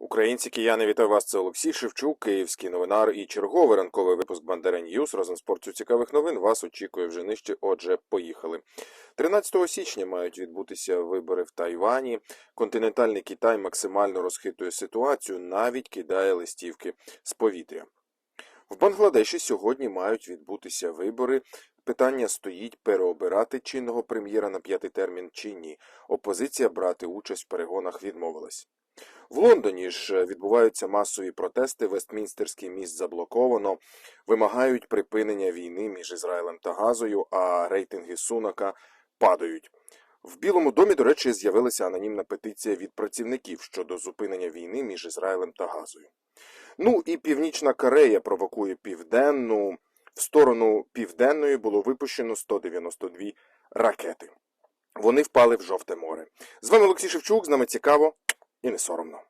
Українці, кияни, вітаю вас. Це Олексій Шевчук, київський новинар і черговий ранковий випуск Бандера Ньюс. Разом з порцію цікавих новин вас очікує вже нижче. Отже, поїхали. 13 січня мають відбутися вибори в Тайвані. Континентальний Китай максимально розхитує ситуацію, навіть кидає листівки з повітря. В Бангладеші сьогодні мають відбутися вибори. Питання стоїть переобирати чинного прем'єра на п'ятий термін чи ні. Опозиція брати участь в перегонах відмовилась. В Лондоні ж відбуваються масові протести. Вестмінстерський міст заблоковано, вимагають припинення війни між Ізраїлем та Газою, а рейтинги Сунака падають. В Білому домі, до речі, з'явилася анонімна петиція від працівників щодо зупинення війни між Ізраїлем та Газою. Ну і Північна Корея провокує південну. В сторону південної було випущено 192 ракети. Вони впали в жовте море. З вами Олексій Шевчук. З нами цікаво Yine sorumlu.